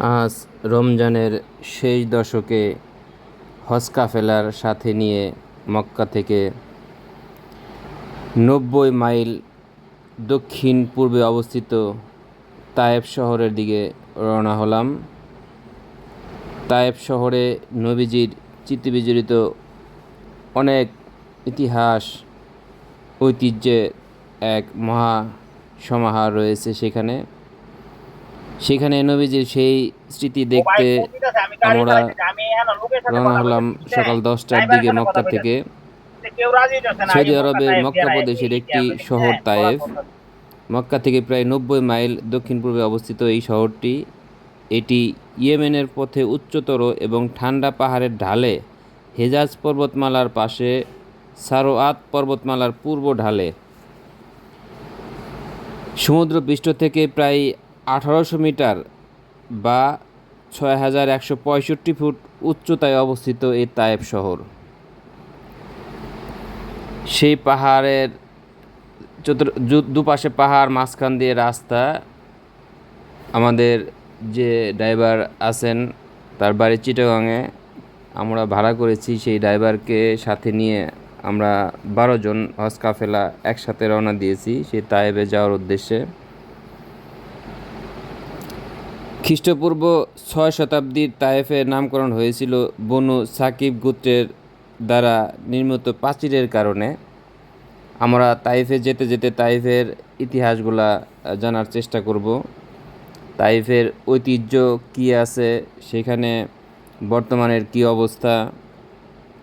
আজ রমজানের শেষ দশকে হজ কাফেলার সাথে নিয়ে মক্কা থেকে নব্বই মাইল দক্ষিণ পূর্বে অবস্থিত তায়েব শহরের দিকে রওনা হলাম। তায়েব শহরে নবীজির চিত্তবিজড়িত অনেক ইতিহাস ঐতিহ্যের এক মহা সমাহার রয়েছে সেখানে। সেখানে নবীজির সেই স্মৃতি দেখতে আমরা রওনা হলাম সকাল দশটার দিকে মক্কা থেকে। সৌদি আরবের মক্কা প্রদেশের একটি শহর তায়েফ। মক্কা থেকে প্রায় নব্বই মাইল দক্ষিণ পূর্বে অবস্থিত এই শহরটি। এটি ইয়েমেনের পথে উচ্চতর এবং ঠান্ডা পাহাড়ের ঢালে হেজাজ পর্বতমালার পাশে সারোয়াত পর্বতমালার পূর্ব ঢালে। সমুদ্রপৃষ্ঠ থেকে প্রায় আঠারোশো মিটার বা ছয় হাজার একশো পঁয়ষট্টি ফুট উচ্চতায় অবস্থিত এই তায়েব শহর। সেই পাহাড়ের চতুর দুপাশে পাহাড়, মাঝখান দিয়ে রাস্তা। আমাদের যে ড্রাইভার আছেন, তার বাড়ি চিটাগাংয়ে আমরা ভাড়া করেছি সেই ড্রাইভারকে সাথে নিয়ে আমরা বারো জন হজ কাফেলা একসাথে রওনা দিয়েছি সেই তায়েবে যাওয়ার উদ্দেশ্যে। খ্রিস্টপূর্ব ছয় শতাব্দীর তায়েফের নামকরণ হয়েছিল বনু সাকিব গোত্রের দ্বারা নির্মিত প্রাচীরের কারণে। আমরা তাইফে যেতে যেতে তাইফের ইতিহাসগুলা জানার চেষ্টা করব। তাইফের ঐতিহ্য কী আছে, সেখানে বর্তমানের কী অবস্থা,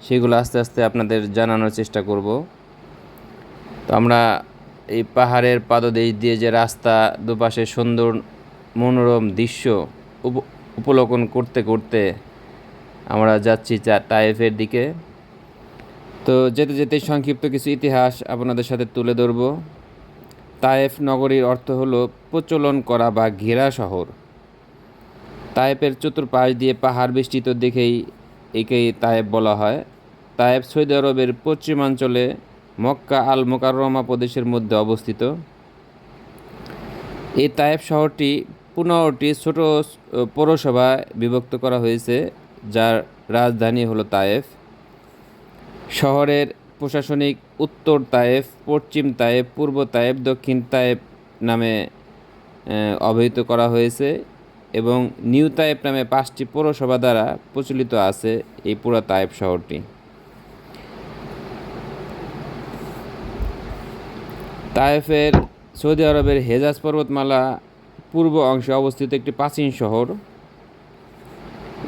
সেগুলো আস্তে আস্তে আপনাদের জানানোর চেষ্টা করব। তো আমরা এই পাহাড়ের পাদদেশ দিয়ে যে রাস্তা, দুপাশে সুন্দর মনোরম দৃশ্য উপ- উপলোকন করতে করতে আমরা যাচ্ছি চা- তায়েফের দিকে। তো যেতে যেতে সংক্ষিপ্ত কিছু ইতিহাস আপনাদের সাথে তুলে ধরব। তায়েফ নগরীর অর্থ হলো প্রচলন করা বা ঘেরা শহর। তায়েফের চতুর্পাশ দিয়ে পাহাড় বেষ্টিত দেখেই একেই তায়েফ বলা হয়। তায়েফ সৌদি আরবের পশ্চিমাঞ্চলে মক্কা আল মোকাররমা প্রদেশের মধ্যে অবস্থিত। এই তায়েফ শহরটি পনেরোটি ছোট পৌরসভায় বিভক্ত করা হয়েছে, যার রাজধানী হলো তায়েফ। শহরের প্রশাসনিক উত্তর তায়েফ, পশ্চিম তায়েফ, পূর্ব তায়েফ, দক্ষিণ তায়েফ নামে অবহিত করা হয়েছে এবং নিউ তায়েফ নামে পাঁচটি পৌরসভা দ্বারা প্রচলিত আছে এই পুরো তায়েফ শহরটি। তায়েফের সৌদি আরবের হেজাজ পর্বতমালা পূর্ব অংশে অবস্থিত একটি প্রাচীন শহর।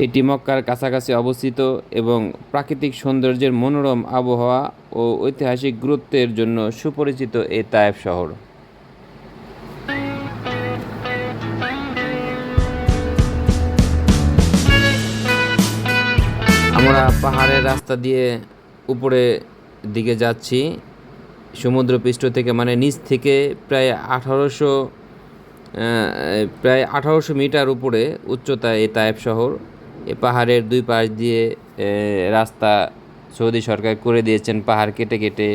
এটি মক্কার কাছাকাছি অবস্থিত এবং প্রাকৃতিক সৌন্দর্যের মনোরম আবহাওয়া ও ঐতিহাসিক গুরুত্বের জন্য সুপরিচিত এই তায়েফ শহর। আমরা পাহাড়ের রাস্তা দিয়ে উপরে দিকে যাচ্ছি। সমুদ্রপৃষ্ঠ থেকে মানে নিচ থেকে প্রায় আঠারোশো প্রায় আঠারোশো মিটার উপরে উচ্চতায় এই তায়েব শহর। এ পাহাড়ের দুই পাশ দিয়ে রাস্তা সৌদি সরকার করে দিয়েছেন। পাহাড় কেটে কেটে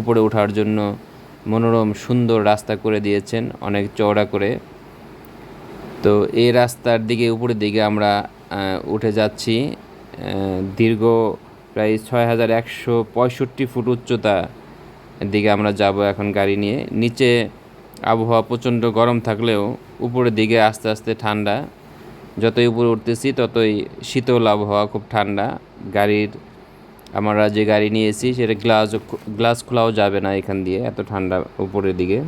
উপরে ওঠার জন্য মনোরম, সুন্দর রাস্তা করে দিয়েছেন, অনেক চওড়া করে। তো এই রাস্তার দিকে, উপরের দিকে আমরা উঠে যাচ্ছি। দীর্ঘ প্রায় ছয় হাজার একশো পঁয়ষট্টি ফুট উচ্চতা দিকে আমরা যাব এখন গাড়ি নিয়ে। নিচে আবহাওয়া প্রচণ্ড গরম থাকলেও উপরের দিকে আস্তে আস্তে ঠান্ডা। যতই উপরে উঠতেছি, ততই শীতল আবহাওয়া, খুব ঠান্ডা। গাড়ির, আমরা যে গাড়ি নিয়েছি, সেটা গ্লাস গ্লাস খোলাও যাবে না এখান দিয়ে, এত ঠান্ডা উপরের দিকে।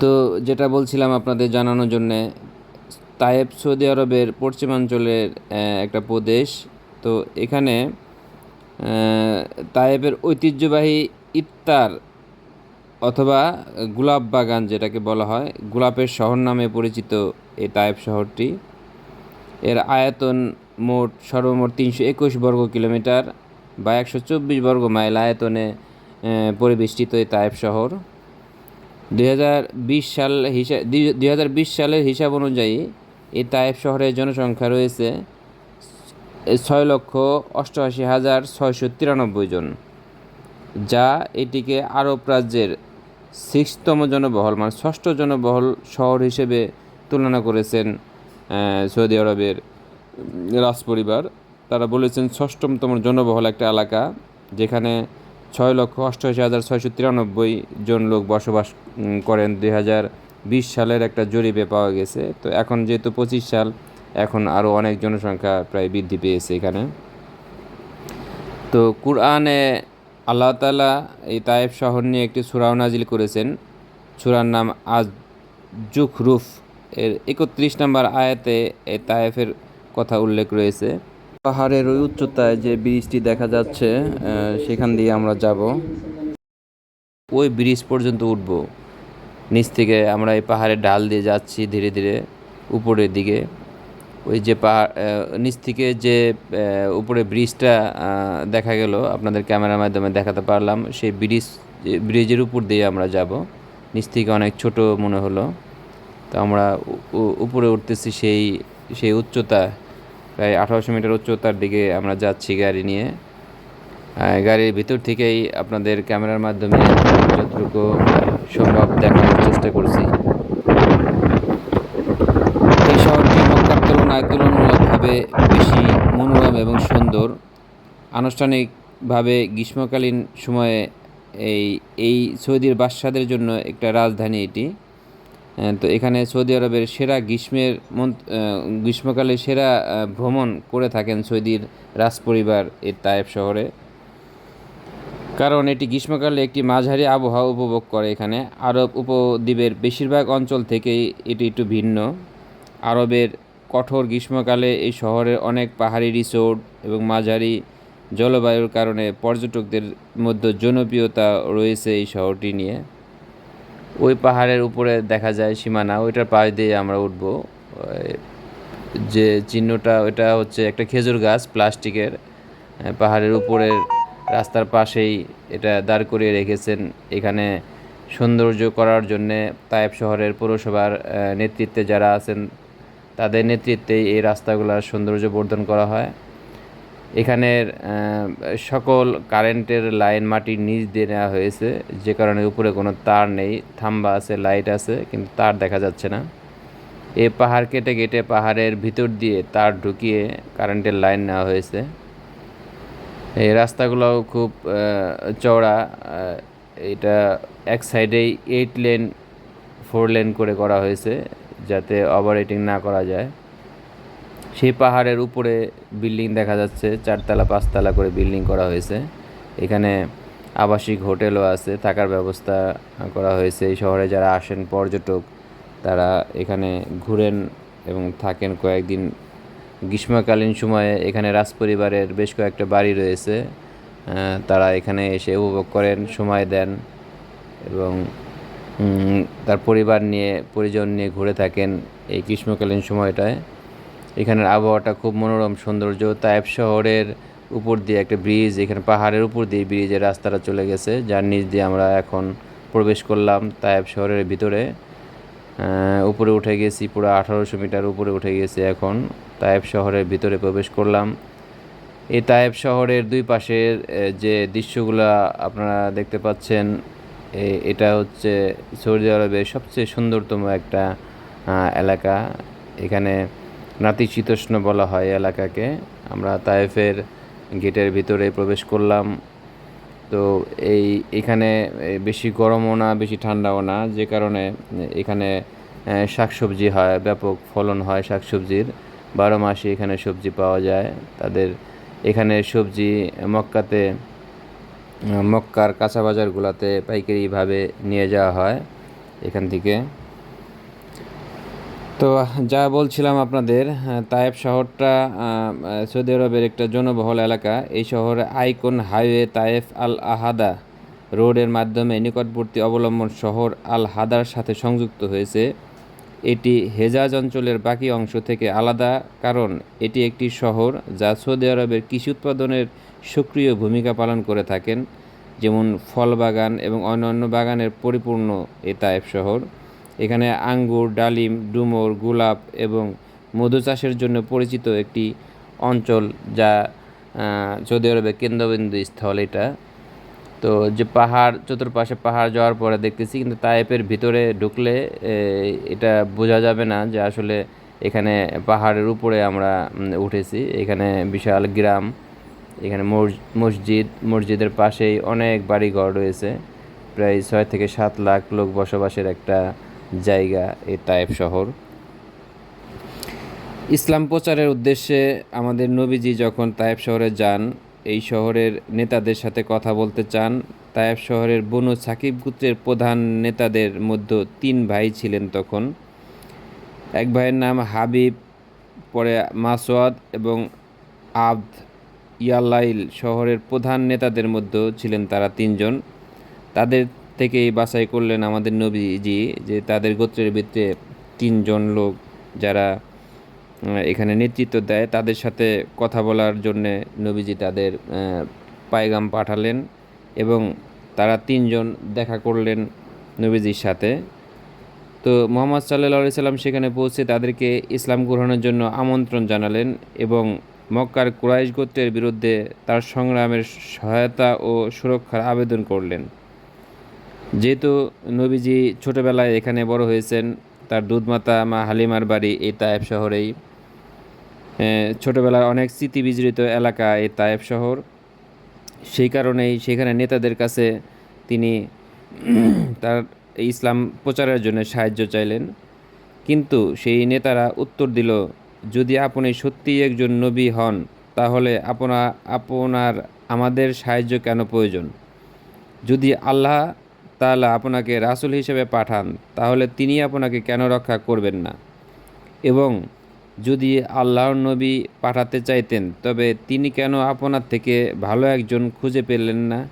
তো যেটা বলছিলাম আপনাদের জানানোর জন্যে তায়েব সৌদি আরবের পশ্চিমাঞ্চলের একটা প্রদেশ। তো এখানে তায়েবের ঐতিহ্যবাহী ইফতার অথবা গোলাপ বাগান যেটাকে বলা হয়, গোলাপের শহর নামে পরিচিত এই তায়েব শহরটি। এর আয়তন মোট সর্বমোট তিনশো একুশ বর্গ কিলোমিটার বা একশো চব্বিশ বর্গ মাইল আয়তনে পরিবেষ্টিত এই তায়েব শহর। হাজার বিশ সাল হিসাব বিশ সালের হিসাব অনুযায়ী এই তায়েব শহরের জনসংখ্যা রয়েছে ছয় লক্ষ অষ্টআশি হাজার ছয়শো তিরানব্বই জন, যা এটিকে আরব রাজ্যের সিক্সতম জনবহল মানে ষষ্ঠ জনবহল শহর হিসেবে তুলনা করেছেন সৌদি আরবের রাজপরিবার। তারা বলেছেন ষষ্ঠমতম জনবহুল একটা এলাকা যেখানে ছয় লক্ষ অষ্টআশি হাজার ছয়শো তিরানব্বই জন লোক বসবাস করেন। দুই হাজার বিশ সালের একটা জরিপে পাওয়া গেছে। তো এখন যেহেতু পঁচিশ সাল, এখন আরও অনেক জনসংখ্যা প্রায় বৃদ্ধি পেয়েছে এখানে। তো কুরআনে আল্লাহ তাআলা এই তায়েফ শহর নিয়ে একটি সুরাও নাজিল করেছেন। সুরার নাম আজ জুখরুফ। এর একত্রিশ নম্বর আয়াতে এই তায়েফের কথা উল্লেখ রয়েছে। পাহাড়ের ওই উচ্চতায় যে ব্রিজটি দেখা যাচ্ছে সেখান দিয়ে আমরা যাব। ওই ব্রিজ পর্যন্ত উঠব। নিচ থেকে আমরা এই পাহাড়ের ঢাল দিয়ে যাচ্ছি ধীরে ধীরে উপরের দিকে। ওই যে পাহাড় নিচ থেকে যে উপরে ব্রিজটা দেখা গেল, আপনাদের ক্যামেরার মাধ্যমে দেখাতে পারলাম। সেই ব্রিজ ব্রিজের উপর দিয়ে আমরা যাব। নিচ থেকে অনেক ছোট মনে হলো। তো আমরা উপরে উঠতেছি সেই সেই উচ্চতা, প্রায় আঠারোশো মিটার উচ্চতার দিকে আমরা যাচ্ছি গাড়ি নিয়ে। গাড়ির ভিতর থেকেই আপনাদের ক্যামেরার মাধ্যমে যতটুকু সম্ভব দেখানোর চেষ্টা করছি এই শহরটি মক্কার তুলনায় তুলনামূলকভাবে বেশি মনোরম এবং সুন্দর। আনুষ্ঠানিকভাবে গ্রীষ্মকালীন সময়ে এই এই সৌদির বাদশাদের জন্য একটা রাজধানী এটি। তো এখানে সৌদি আরবের সেরা গ্রীষ্মের গ্রীষ্মকালে সেরা ভ্রমণ করে থাকেন সৌদির রাজপরিবার এই তায়েব শহরে। কারণ এটি গ্রীষ্মকালে একটি মাঝারি আবহাওয়া উপভোগ করে এখানে। আরব উপদ্বীপের বেশিরভাগ অঞ্চল থেকেই এটি একটু ভিন্ন। আরবের কঠোর গ্রীষ্মকালে এই শহরের অনেক পাহাড়ি রিসোর্ট এবং মাঝারি জলবায়ুর কারণে পর্যটকদের মধ্যে জনপ্রিয়তা রয়েছে এই শহরটি নিয়ে। ওই পাহাড়ের উপরে দেখা যায় সীমানা ওইটার পাশ দিয়ে আমরা উঠব। যে চিহ্নটা, ওইটা হচ্ছে একটা খেজুর গাছ প্লাস্টিকের। পাহাড়ের উপরের রাস্তার পাশেই এটা দাঁড় করিয়ে রেখেছেন। এখানে সৌন্দর্য করার জন্যে তায়েব শহরের পৌরসভার নেতৃত্বে যারা আছেন তাদের নেতৃত্বেই এই রাস্তাগুলোর সৌন্দর্য বর্ধন করা হয়। এখানের সকল কারেন্টের লাইন মাটির নিচ দিয়ে নেওয়া হয়েছে, যে কারণে উপরে কোনো তার নেই। থাম্বা আছে, লাইট আছে, কিন্তু তার দেখা যাচ্ছে না। এই পাহাড় কেটে কেটে পাহাড়ের ভিতর দিয়ে তার ঢুকিয়ে কারেন্টের লাইন নেওয়া হয়েছে। এই রাস্তাগুলোও খুব চওড়া এটা এক সাইডেই এইট লেন ফোর লেন করে করা হয়েছে। যাতে ওভাররেটিং না করা যায়। সেই পাহাড়ের উপরে বিল্ডিং দেখা যাচ্ছে, চারতলা, পাঁচতলা করে বিল্ডিং করা হয়েছে। এখানে আবাসিক হোটেলও আছে, থাকার ব্যবস্থা করা হয়েছে। এই শহরে যারা আসেন পর্যটক, তারা এখানে ঘুরেন এবং থাকেন কয়েকদিন। গ্রীষ্মকালীন সময়ে এখানে রাজপরিবারের বেশ কয়েকটা বাড়ি রয়েছে। তারা এখানে এসে উপভোগ করেন, সময় দেন এবং তার পরিবার নিয়ে, পরিজন নিয়ে ঘুরে থাকেন এই গ্রীষ্মকালীন সময়টায়। এখানের আবহাওয়াটা খুব মনোরম, সৌন্দর্য। তায়েব শহরের উপর দিয়ে একটা ব্রিজ এখানে পাহাড়ের উপর দিয়ে ব্রিজের রাস্তাটা চলে গেছে, যার নিচ দিয়ে আমরা এখন প্রবেশ করলাম তায়েব শহরের ভিতরে। উপরে উঠে গেছি, পুরো আঠারোশো মিটার উপরে উঠে গেছি এখন তায়েব শহরের ভিতরে প্রবেশ করলাম। এই তায়েব শহরের দুই পাশের যে দৃশ্যগুলা আপনারা দেখতে পাচ্ছেন এটা হচ্ছে সৌদি আরবের সবচেয়ে সুন্দরতম একটা এলাকা। এখানে নাতিশীতোষ্ণ বলা হয় এলাকাকে। আমরা তায়েফের গেটের ভিতরে প্রবেশ করলাম। তো এই, এখানে বেশি গরমও না, বেশি ঠান্ডাও না। যে কারণে এখানে শাকসবজি হয়, ব্যাপক ফলন হয় শাকসবজির। বারো মাসে এখানে সবজি পাওয়া যায়। তাদের এখানে সবজি মক্কাতে মক্কার কাঁচা বাজারগুলোতে পাইকারিভাবে নিয়ে যাওয়া হয় এখান থেকে। তো যা বলছিলাম আপনাদের তায়েব শহরটা সৌদি আরবের একটা জনবহুল এলাকা। এই শহরে icon highway Taif Al Ahada রোডের মাধ্যমে নিকটবর্তী অবলম্বন শহর আল হাদার সাথে সংযুক্ত হয়েছে। এটি হেজাজ অঞ্চলের বাকি অংশ থেকে আলাদা, কারণ এটি একটি শহর যা সৌদি আরবের কৃষি উৎপাদনের সক্রিয় ভূমিকা পালন করে থাকেন, যেমন ফল বাগান এবং অন্যান্য বাগানের পরিপূর্ণ এ তায়েব শহর। এখানে আঙ্গুর, ডালিম, ডুমুর, গোলাপ এবং মধু চাষের জন্য পরিচিত একটি অঞ্চল যা সৌদি আরবের কেন্দ্রবিন্দু স্থল এটা। তো যে পাহাড়, চতুর্পাশে পাহাড় যাওয়ার পরে দেখতেছি, কিন্তু তায়েফের ভিতরে ঢুকলে এটা বোঝা যাবে না যে আসলে এখানে পাহাড়ের উপরে আমরা উঠেছি। এখানে বিশাল গ্রাম। এখানে মস- মসজিদ, মসজিদের পাশেই অনেক বাড়িঘর রয়েছে। প্রায় ছয় থেকে সাত লাখ লোক বসবাসের একটা জায়গা এই তায়েফ শহর। ইসলাম প্রচারের উদ্দেশ্যে আমাদের নবীজি যখন তায়েব শহরে যান, এই শহরের নেতাদের সাথে কথা বলতে চান। তায়েব শহরের বনু সাকিব গোত্রের প্রধান নেতাদের মধ্যে তিন ভাই ছিলেন তখন। এক ভাইয়ের নাম হাবিব, পরে মাসওয়াদ এবং আবদ ইয়ালাইল শহরের প্রধান নেতাদের মধ্যে ছিলেন তারা তিনজন। তাদের থেকেই বাছাই করলেন আমাদের নবীজি যে তাদের গোত্রের ভিতরে তিনজন লোক যারা এখানে নেতৃত্ব দেয়, তাদের সাথে কথা বলার জন্যে নবীজি তাদের পায়গাম পাঠালেন এবং তারা তিনজন দেখা করলেন নবীজির সাথে। তো মোহাম্মদ সাল্লাহ সাল্লাম সেখানে পৌঁছে তাদেরকে ইসলাম গ্রহণের জন্য আমন্ত্রণ জানালেন এবং মক্কার কুরাইশ গোত্রের বিরুদ্ধে তার সংগ্রামের সহায়তা ও সুরক্ষার আবেদন করলেন। যেহেতু নবীজি ছোটবেলায় এখানে বড় হয়েছেন, তার দুধমাতা মা হালিমার বাড়ি এই তায়েব শহরেই। ছোটবেলার অনেক স্মৃতি বিজড়িত এলাকা এই তায়েব শহর। সেই কারণেই সেখানে নেতাদের কাছে তিনি তার ইসলাম প্রচারের জন্য সাহায্য চাইলেন। কিন্তু সেই নেতারা উত্তর দিল যদি আপনি সত্যিই একজন নবী হন, তাহলে আপনা, আপনার, আমাদের সাহায্য কেন প্রয়োজন? যদি আল্লাহ তাআলা আপনাকে রাসূল হিসেবে পাঠান, তাহলে তিনি আপনাকে কেন রক্ষা করবেন না? এবং যদি আল্লাহর নবী পাঠাতে চাইতেন, তবে তিনি কেন আপনার থেকে ভালো একজন খুঁজে পেলেন না?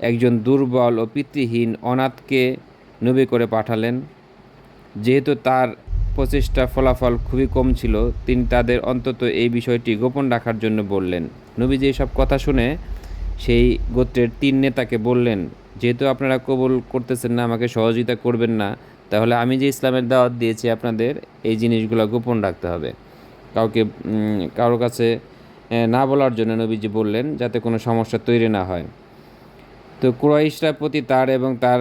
একজন দুর্বল ও পিতৃহীন অনাথকে নবী করে পাঠালেন, যেহেতু তার প্রচেষ্টা ফলাফল খুবই কম ছিল। তিনি তাদের অন্তত এই বিষয়টি গোপন রাখার জন্য বললেন। নবীজি সব কথা শুনে সেই গোত্রের তিন নেতাকে বললেন, যেহেতু আপনারা কবুল করতেছেন না, আমাকে সহযোগিতা করবেন না, তাহলে আমি যে ইসলামের দাওয়াত দিয়েছি, আপনাদের এই জিনিসগুলো গোপন রাখতে হবে। কাউকে কারোর কাছে না বলার জন্য নবীজি বললেন, যাতে কোনো সমস্যা তৈরি না হয়। তো কুরাইশরা প্রতি তার এবং তার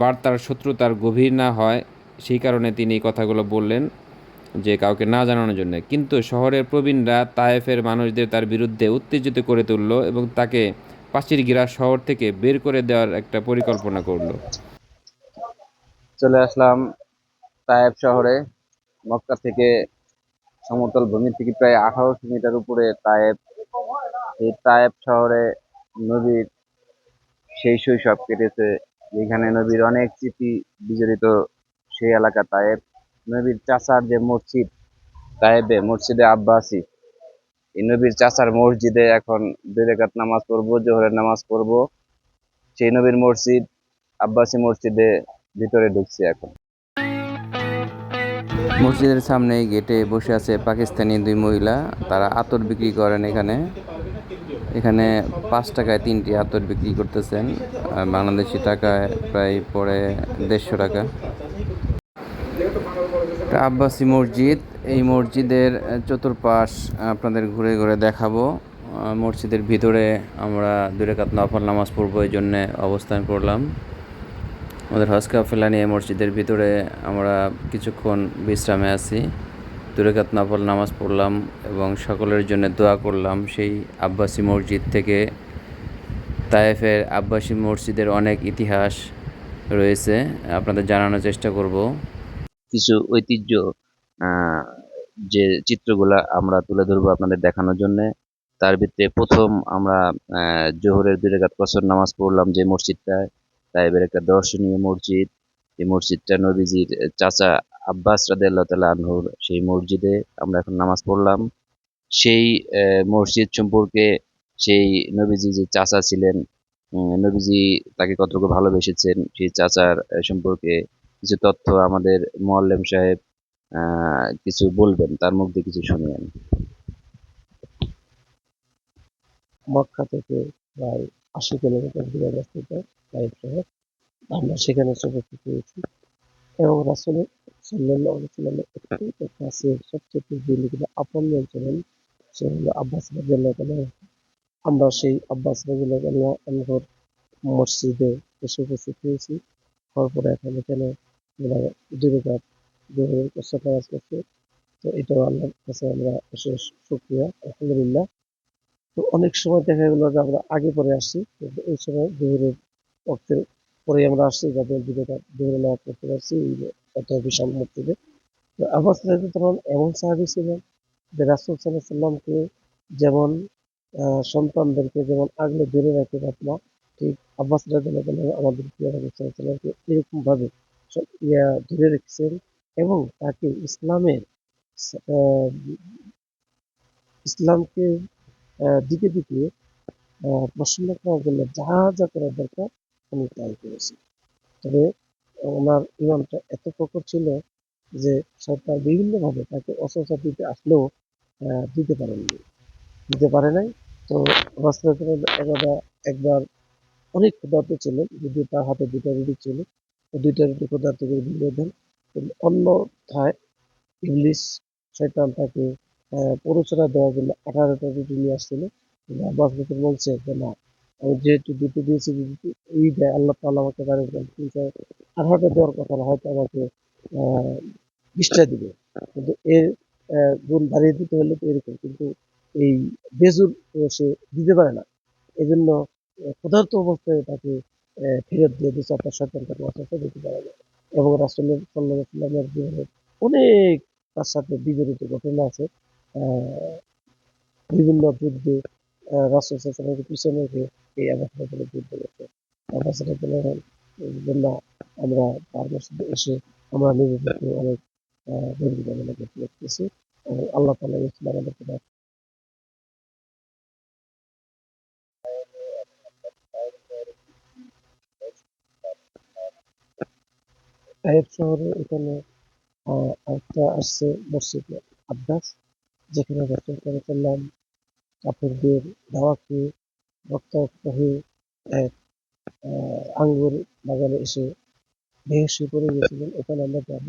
বার্তার শত্রুতার গভীর না হয়। সেই কারণে তিনি এই কথাগুলো বললেন যে কাউকে না জানানোর জন্য। কিন্তু শহরের প্রবীণরা তায়েফের মানুষদের তার বিরুদ্ধে উত্তেজিত করে তুলল এবং তাকে পাঁচির গিরা শহর থেকে বের করে দেওয়ার একটা পরিকল্পনা করল। চলে আসলাম তায়েব শহরে। মক্কা থেকে সমতল ভূমি থেকে প্রায় আঠারোশো মিটার উপরে তায়েব এই তায়েব শহরে নবীর সেই শৈশব কেটেছে, যেখানে নবীর অনেক স্মৃতি বিজড়িত সেই এলাকা, তায়েব নবীর চাচার যে মসজিদ, তায়েবে মসজিদে আব্বাসি। এই নবীর চাচার মসজিদে এখন দুই রেখাত নামাজ পড়ব, জোহরের নামাজ পড়ব। সেই নবীর মসজিদ, আব্বাসি মসজিদে ভিতরে ঢুকছি এখন। মসজিদের সামনে গেটে বসে আছে পাকিস্তানি দুই মহিলা। তারা আতর বিক্রি করেন এখানে। এখানে পাঁচ টাকায় তিনটি আতর বিক্রি করতেছেন। বাংলাদেশি টাকায় প্রায় পড়ে দেড়শো টাকা। আব্বাসি মসজিদ, এই মসজিদের চতুর্পাশ আপনাদের ঘুরে ঘুরে দেখাবো। মসজিদের ভিতরে আমরা দুই রেখাত নফল নামাজ পড়ব, এই জন্যে অবস্থান করলাম। আমাদের হজ কাফেলা নিয়ে মসজিদের ভিতরে আমরা কিছুক্ষণ বিশ্রামে আছি। দুরেকাত নফল নামাজ পড়লাম এবং সকলের জন্য দোয়া করলাম সেই আব্বাসি মসজিদ থেকে। তায়েফের আব্বাসি মসজিদের অনেক ইতিহাস রয়েছে, আপনাদের জানানোর চেষ্টা করব। কিছু ঐতিহ্য যে চিত্রগুলা আমরা তুলে ধরবো আপনাদের দেখানোর জন্য। তার ভিতরে প্রথম আমরা জোহরের দুই রেখাত কসর নামাজ পড়লাম যে মসজিদটায় তাইবের একটা দর্শনীয় মসজিদ। এই মসজিদটা নবীজির চাচা আব্বাস রাদিয়াল্লাহু সেই মসজিদে আমরা এখন নামাজ পড়লাম। সেই মসজিদ সম্পর্কে সেই নবীজি যে চাচা ছিলেন নবীজি তাকে কতটুকু ভালোবেসেছেন সেই চাচার সম্পর্কে কিছু তথ্য আমাদের মোয়াল্লেম সাহেব কিছু বলবেন, তার মুখ দিয়ে কিছু শুনি আমি। মক্কা থেকে প্রায় আশি কিলোমিটার দূরে অবস্থিত আমরা সেখানে উপস্থিত হয়েছি এবং রাসুলের সাল্লামের অত্যন্ত কাছে সবচেয়ে আপনজন ছিলেন সে হলো আব্বাস রাদিয়াল্লাহু তাআলা আমরা সেই আব্বাস রাদিয়াল্লাহু তাআলা মসজিদে এসে উপস্থিত হয়েছি। এখন এখানে তো এটাও কাছে আমরা আলহামদুলিল্লাহ। তো অনেক সময় দেখা গেলো যে আমরা আগে পরে আসছি, কিন্তু এই সময় জোহরের অর্থের পরে আমরা আসছি, যাতে দুই রেখাত জোহরের নামাজ পড়তে পারছি, এই এত বিশাল মসজিদে। তো আব্বাস রাদিয়াল্লাহু এমন সাহাবী ছিলেন যে রাসূল সাল্লামকে যেমন সন্তানদেরকে যেমন আগলে ধরে রাখতে পারত ঠিক আব্বাস আমাদের এরকম ভাবে ইয়া ধরে রেখেছেন এবং তাকে ইসলামের ইসলামকে দিকে দিকে প্রসন্ন করার জন্য যা যা করা দরকার উনি তাই করেছেন। তবে ওনার ইমানটা এত প্রখর ছিল যে সরকার বিভিন্নভাবে তাকে অস্ত্র দিতে আসলেও দিতে পারেননি। দিতে পারে নাই। তো রাসূলুল্লাহ একবার অনেক ক্ষুধার্ত ছিলেন, যদিও তার হাতে দুটা রুটি ছিল। তো দুইটা ক্ষুধার্ত করে দিয়ে দেন অন্যথায় ইংলিশ শয়তান তাকে প্ররোচনা দেওয়ার জন্য আঠারোটা রুটি নিয়ে আসছিল। আব্বাস বকর বলছে যে, না, আমি যেহেতু দুটো দিয়েছি যদি এই দেয় আল্লাহ তাআলা আমাকে বাড়ি কিন্তু আঠারোটা দেওয়ার কথা হয়তো আমাকে বিশটা দিবে। কিন্তু এর গুণ বাড়িয়ে দিতে হলে তো এরকম। কিন্তু এই বেজুর সে দিতে পারে না। এই জন্য ক্ষুধার্ত অবস্থায় তাকে ফেরত দিয়ে দিচ্ছে আপনার সরকার তাকে অস্ত্র দিতে পারে না এবং রাসুলের সাল্লাহ সাল্লামের জীবনে অনেক তার সাথে বিজড়িত ঘটনা আছে। বিভিন্ন যুদ্ধে রাসুল সাল্লামের পিছনে রেখে এই আবাসনের যুদ্ধ করতে আবাসনের জন্য আমরা তার মসজিদে এসে আমরা নিজেদেরকে অনেক গর্বিত মনে করতে এবং আল্লাহ তালা ইসলাম আমাদেরকে তাইফ শহরে এখানে একটা আসছে মসজিদ আব্বাস, যেখানে রাসুল সাল্লাম কাপড়দের দাওয়া খেয়ে রক্তাক্ত হয়ে এক আঙ্গুর বাগানে এসে বেহস পড়ে গেছিলেন ওখানে আমরা যাব।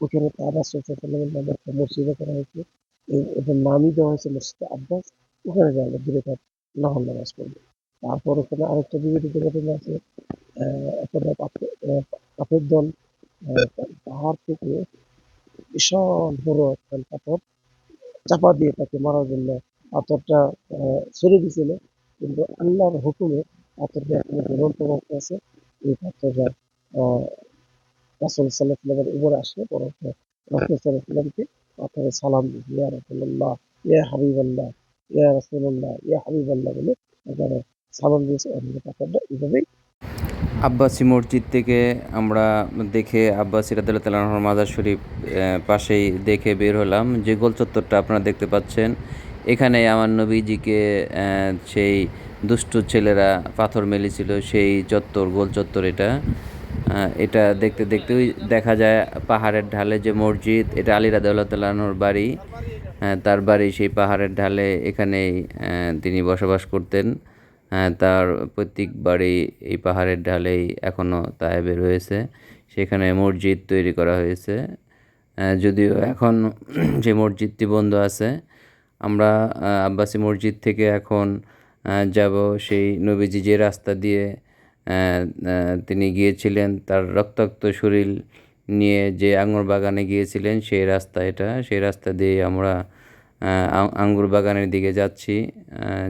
ওখানে তার সাল্লামের নামে একটা মসজিদও করা হয়েছে। ওটার নামই দেওয়া হয়েছে মসজিদ আব্বাস। ওখানে যাব, দূরে তার নহর নামাজ পড়ব। তারপর ওখানে আরেকটা বিবৃত ঘটনা আছে একটা পাথর দল। পাহাড় থেকে বিশাল বড় একটা পাথর চাপা দিয়ে তাকে মারার জন্য পাথরটা ছেড়ে দিয়েছিল। কিন্তু আল্লাহর হুকুমে পাথরটা এখনও জ্বলন্ত অবস্থায় আছে এই পাথরটা রাসুল সাল্লাহ সাল্লামের উপরে আসলে পরে রাসুল সাল্লাহ সাল্লামকে পাথরে সালাম ইয়া রাসুল্লাহ ইয়া হাবিবাল্লাহ, ইয়া রাসুল্লাহ ইয়া হাবিবাল্লাহ বলে সালাম দিয়েছে। পাথরটা এইভাবেই আব্বাসি মসজিদ থেকে আমরা দেখে আব্বাসি রাদিয়াল্লাহু তাআলা আনহুর মাজার শরীফ পাশেই দেখে বের হলাম। যে গোল চত্বরটা আপনারা দেখতে পাচ্ছেন, এখানে আমার নবীজিকে সেই দুষ্টু ছেলেরা পাথর মেলেছিল, সেই চত্বর, গোল চত্বর এটা। এটা দেখতে দেখতে দেখা যায় পাহাড়ের ঢালে যে মসজিদ, এটা আলী রাদিয়াল্লাহু তাআলা বাড়ি। তার বাড়ি সেই পাহাড়ের ঢালে এখানেই তিনি বসবাস করতেন। হ্যাঁ তার প্রত্যেক বাড়ি এই পাহাড়ের ঢালেই এখনও তায়েবে রয়েছে। সেখানে মসজিদ তৈরি করা হয়েছে। যদিও এখন যে মসজিদটি বন্ধ আছে, আমরা আব্বাসি মসজিদ থেকে এখন যাব সেই নবীজি যে রাস্তা দিয়ে তিনি গিয়েছিলেন, তার রক্তাক্ত শরীর নিয়ে যে আঙুর বাগানে গিয়েছিলেন, সেই রাস্তা এটা। সেই রাস্তা দিয়ে আমরা আঙ্গুর বাগানের দিকে যাচ্ছি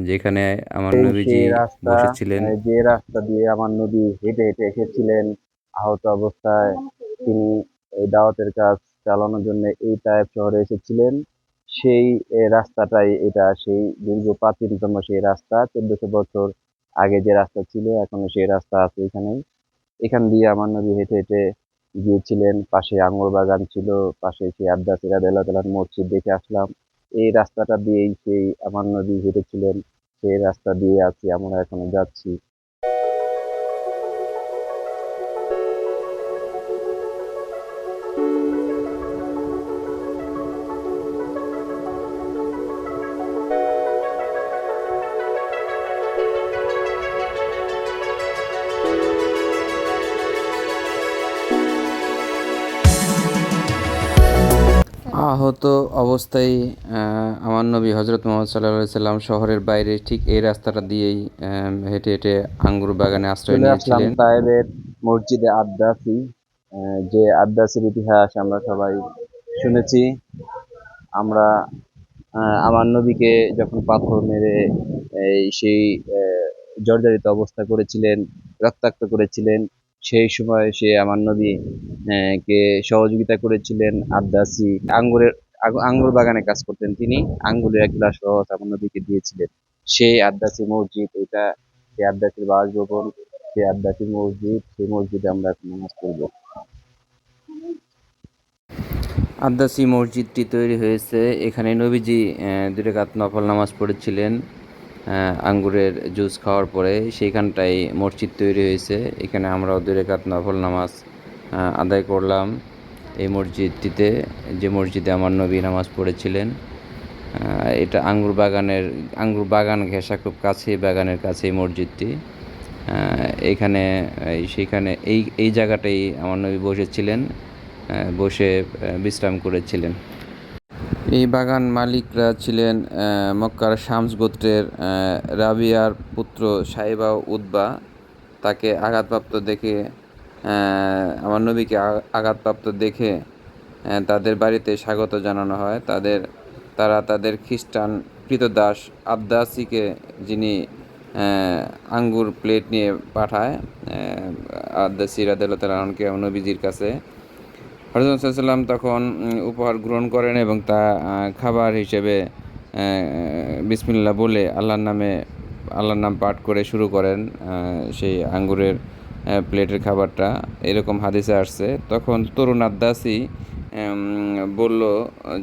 যেখানে আমার নবীজি বসেছিলেন। যে রাস্তা দিয়ে আমার নবী হেঁটে হেঁটে এসেছিলেন আহত অবস্থায় তিনি এই দাওয়াতের কাজ চালানোর জন্য এই তায়েব শহরে এসেছিলেন। সেই রাস্তাটাই এটা সেই দীর্ঘ প্রাচীনতম সেই রাস্তা। চোদ্দশো বছর আগে যে রাস্তা ছিল এখনও সেই রাস্তা আছে এখানেই। এখান দিয়ে আমার নবী হেঁটে হেঁটে গিয়েছিলেন। পাশে আঙ্গুর বাগান ছিল পাশে সেই আব্দাস সিরাজ মসজিদ দেখে আসলাম। এই রাস্তাটা দিয়েই সেই আমার নদী হেঁটেছিলেন সেই রাস্তা দিয়ে আছি আমরা এখনও যাচ্ছি। আহত অবস্থায় আমার নবী হজরত মোহাম্মদ সাল্লাহ সাল্লাম শহরের বাইরে ঠিক এই রাস্তাটা দিয়েই হেঁটে হেঁটে আঙ্গুর বাগানে আশ্রয় নিয়েছিলেন। তায়েবের মসজিদে আদ্দাসি আহ, যে আদ্দাসির ইতিহাস আমরা সবাই শুনেছি। আমরা আমার নবীকে যখন পাথর মেরে এই সেই জর্জরিত অবস্থা করেছিলেন রক্তাক্ত করেছিলেন সেই সময় সে আমার নবী কে সহযোগিতা করেছিলেন আদ্দাসি। আঙ্গুরের আঙ্গুর বাগানে কাজ করতেন তিনি। আঙ্গুরের এক গ্লাস রস আমার নবীকে দিয়েছিলেন। সেই আদ্দাসি মসজিদ এটা সেই আদ্দাসির বাসভবন সেই আদ্দাসি মসজিদ সেই মসজিদে আমরা এখন নামাজ পড়ব। আদ্দাসি মসজিদটি তৈরি হয়েছে। এখানে নবীজি আহ, দুই রাকাত নফল নামাজ পড়েছিলেন। আঙ্গুরের জুস খাওয়ার পরে সেইখানটাই মসজিদ তৈরি হয়েছে। এখানে আমরাও দুই রাকাত নফল নামাজ আদায় করলাম। এই মসজিদটিতে, যে মসজিদে আমার নবী নামাজ পড়েছিলেন এটা আঙ্গুর বাগানের, আঙ্গুর বাগান ঘেঁষা খুব কাছেই, বাগানের কাছে এই মসজিদটি এখানে, এই সেখানে এই এই জায়গাটাই আমার নবী বসেছিলেন বসে বিশ্রাম করেছিলেন। এই বাগান মালিকরা ছিলেন মক্কার শামস গোত্রের রাবিয়ার পুত্র সাহেবা উদ্বা তাকে আঘাতপ্রাপ্ত দেখে আমার নবীকে আঘাতপ্রাপ্ত দেখে তাদের বাড়িতে স্বাগত জানানো হয়। তাদের তারা তাদের খ্রিস্টান কৃতদাস আদ্দাসিকে যিনি আঙ্গুর প্লেট নিয়ে পাঠায় আহ, আদ্দাসি রাদেলতালকে নবীজির কাছে। হরজত তখন উপহার গ্রহণ করেন এবং তা খাবার হিসেবে বিসমিল্লা বলে আল্লাহর নামে, আল্লাহর নাম পাঠ করে শুরু করেন সেই আঙ্গুরের প্লেটের খাবারটা। এরকম হাদিসে আসছে। তখন তরুণ আদ্দাসি বলল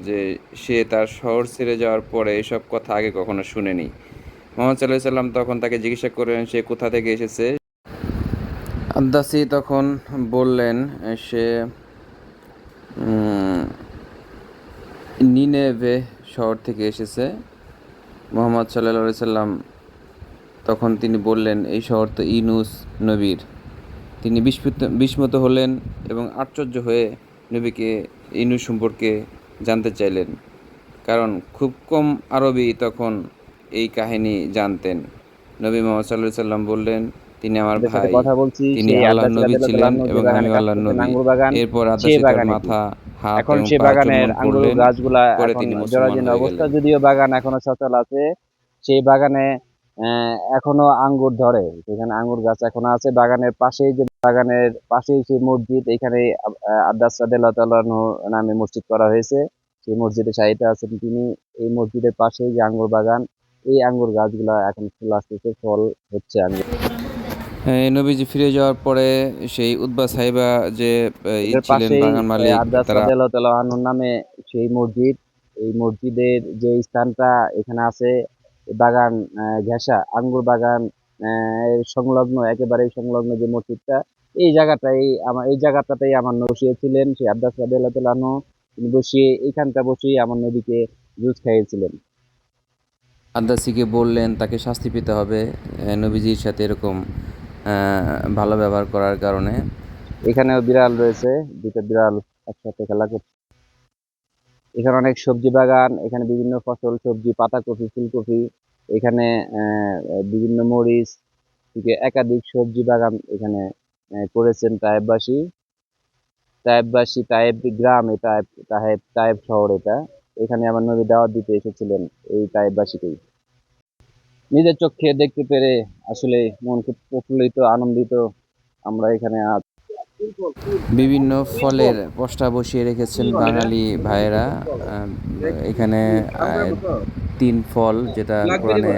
যে সে তার শহর ছেড়ে যাওয়ার পরে এসব কথা আগে কখনো শুনেনি। মোহাম্মদ সাল্লাহ সাল্লাম তখন তাকে জিজ্ঞাসা করেন, সে কোথা থেকে এসেছে? আদ্দাসি তখন বললেন, সে নিনেভে শহর থেকে এসেছে। মোহাম্মদ সাল্লা সাল্লাম তখন তিনি বললেন, এই শহর তো ইনুস নবীর। তিনি বিস্মিত বিস্মিত হলেন এবং আশ্চর্য হয়ে নবীকে ইনুস সম্পর্কে জানতে চাইলেন। কারণ খুব কম আরবি তখন এই কাহিনী জানতেন। নবী মোহাম্মদ সাল্লাহ সাল্লাম বললেন তিনি আমার ভাই কথা বলছি তিনি আল্লাহর নবী ছিলেন এবং আমি আল্লাহর নবী। এরপর তার মাথা এখন সেই বাগানের আঙ্গুর গাছগুলা এখন জরাজীর্ণ অবস্থা যদিও বাগান এখনও সচল আছে সেই বাগানে এখনও আঙ্গুর ধরে। সেখানে আঙ্গুর গাছ এখনও আছে বাগানের পাশেই যে বাগানের পাশেই সেই মসজিদ এখানে আদাস রাদিয়াল্লাহু নামে মসজিদ করা হয়েছে। সেই মসজিদে শাহিদ আছেন তিনি। এই মসজিদের পাশেই যে আঙ্গুর বাগান এই আঙ্গুর গাছগুলা এখন ফুল আসতেছে ফল হচ্ছে আঙ্গুর। নবীজি ফিরে যাওয়ার পরে সেই উদ্বা সাহেবা যে ছিলেন বাগান মালিক তারা নামে সেই মসজিদ এই মসজিদের যে স্থানটা এখানে আছে বাগান ঘেঁষা আঙ্গুর বাগান সংলগ্ন একেবারেই সংলগ্ন যে মসজিদটা এই জায়গাটাই আমার এই জায়গাটাতেই আমার বসিয়েছিলেন সেই রাদিয়াল্লাহু তাআলা তিনি বসিয়ে এইখানটা বসেই আমার নবীকে জুস খাইয়েছিলেন। আদাসিকে বললেন তাকে শাস্তি পেতে হবে। নবীজির সাথে এরকম ভালো ব্যবহার করার কারণে। এখানেও বিড়াল রয়েছে, দুটো বিড়াল একসাথে খেলা করছে। এখানে অনেক সবজি বাগান, এখানে বিভিন্ন ফসল, সবজি, পাতাকপি, ফুলকপি, এখানে বিভিন্ন মরিচ থেকে একাধিক সবজি বাগান এখানে করেছেন তায়েববাসী তায়েববাসী তায়েব গ্রাম এটা তাহেব তায়েব শহর এটা। এখানে আমার নবী দাওয়াত দিতে এসেছিলেন এই তায়েববাসীকেই নিজের চোখে দেখতে পেরে আসলে মন খুব প্রফুল্লিত, আনন্দিত আমরা এখানে আজ বিভিন্ন ফলের পশটা বসিয়ে রেখেছেন বাঙালি ভাইয়েরা। এখানে তিন ফল যেটা কোরআনে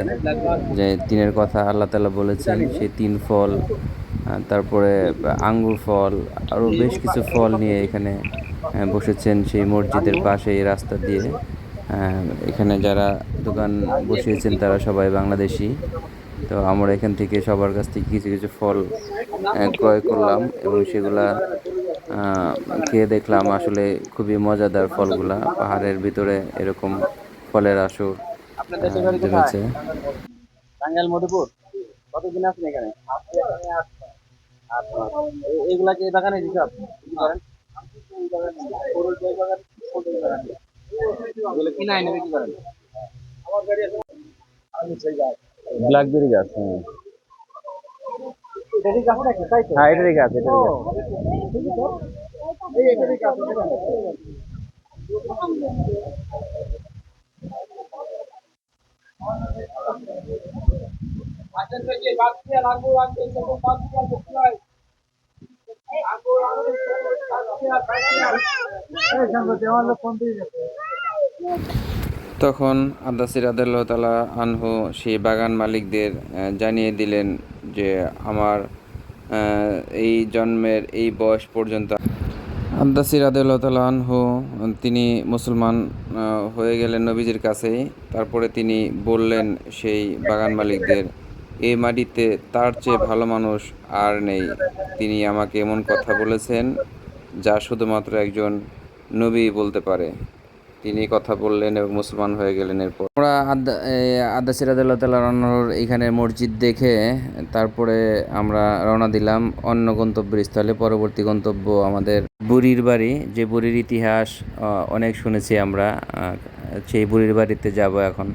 যে তিনের কথা আল্লাহ তালা বলেছেন, সেই তিন ফল তারপরে আঙ্গুর ফল আরও বেশ কিছু ফল নিয়ে এখানে বসেছেন সেই মসজিদের পাশে এই রাস্তা দিয়ে। এখানে যারা দোকান বসিয়েছেন তারা সবাই বাংলাদেশি। তো আমরা এখান থেকে সবার কাছ থেকে কিছু কিছু ফল ক্রয় করলাম এবং সেগুলা খেয়ে দেখলাম আসলে খুবই মজাদার ফলগুলা। পাহাড়ের ভিতরে এরকম ফলের আসর জমেছে টাঙ্গাইল মধুপুর? কতদিন আছেন এখানে। এগুলা কি বাগানে দিতে আপনি কি করেন ব্ল্যাকবেরি গাছ হ্যাঁ হ্যাঁ গাছ এটারই গাছ তখন আদাসির আদাল্লাহ তালা আনহু সেই বাগান মালিকদের জানিয়ে দিলেন যে আমার এই জন্মের এই বয়স পর্যন্ত আদাসির আদাল্লাহ তালা আনহু, তিনি মুসলমান হয়ে গেলেন নবীজির কাছেই। তারপরে তিনি বললেন, সেই বাগান মালিকদের, এই মাটিতে তার চেয়ে ভালো মানুষ আর নেই। তিনি আমাকে এমন কথা বলেছেন যা শুধুমাত্র একজন নবী বলতে পারে। তিনি কথা বললেন এবং মুসলমান হয়ে গেলেন এরপর। আমরা আদা আদা সিরাদুল্লাহ তাল্লাহ রান্নার এখানে মসজিদ দেখে তারপরে আমরা রওনা দিলাম অন্য গন্তব্যের স্থলে পরবর্তী গন্তব্য আমাদের বুড়ির বাড়ি। যে বুড়ির ইতিহাস অনেক শুনেছি আমরা সেই বুড়ির বাড়িতে যাব এখন।